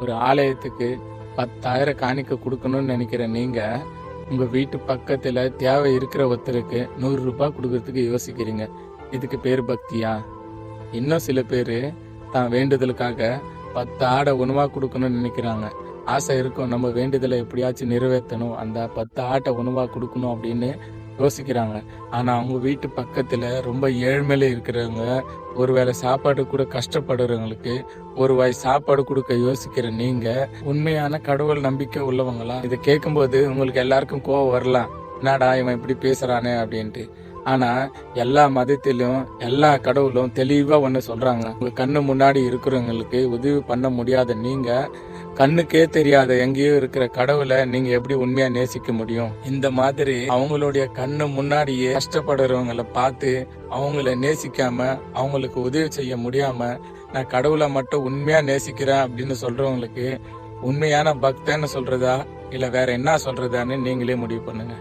ஒரு ஆலயத்துக்கு பத்தாயிரம் காணிக்க கொடுக்கணும்னு நினைக்கிற நீங்க உங்க வீட்டு பக்கத்துல தேவை இருக்கிற ஒருத்தருக்கு நூறு ரூபாய் கொடுக்கறதுக்கு யோசிக்கிறீங்க. இதுக்கு பேர் பக்தியா? இன்னும் சில பேர் தான் வேண்டுதலுக்காக பத்து ஆடை உணவாக கொடுக்கணும்னு நினைக்கிறாங்க. ஆசை இருக்கும் நம்ம வேண்டுதலை எப்படியாச்சும் நிறைவேற்றணும். அந்த பத்து ஆட்டை உணவாக கொடுக்கணும் அப்படின்னு யோசிக்கிறாங்க. ஆனால் அவங்க வீட்டு பக்கத்தில் ரொம்ப ஏழ்மையில இருக்கிறவங்க ஒரு வேளை சாப்பாடு கூட கஷ்டப்படுறவங்களுக்கு ஒரு வாய் சாப்பாடு கொடுக்க யோசிக்கிற நீங்க உண்மையான கடவுள் நம்பிக்கை உள்ளவங்களா? இதை கேட்கும்போது உங்களுக்கு எல்லாருக்கும் கோவம் வரலாம். என்னடா இவன் இப்படி பேசுறானே? அப்படின்ட்டு. ஆனா எல்லா மதத்திலும் எல்லா கடவுளும் தெளிவா ஒன்று சொல்றாங்க. உங்க கண்ணு முன்னாடி இருக்கிறவங்களுக்கு உதவி பண்ண முடியாத நீங்க கண்ணுக்கே தெரியாத எங்கேயோ இருக்கிற கடவுளை நீங்க எப்படி உண்மையா நேசிக்க முடியும்? இந்த மாதிரி அவங்களுடைய கண்ணு முன்னாடியே கஷ்டப்படுறவங்களை பார்த்து அவங்கள நேசிக்காம அவங்களுக்கு உதவி செய்ய முடியாம நான் கடவுளை மட்டும் உண்மையா நேசிக்கிறேன் அப்படின்னு சொல்றவங்களுக்கு உண்மையான பக்தன்னு சொல்றதா இல்ல வேற என்ன சொல்றதான்னு நீங்களே முடிவு பண்ணுங்க.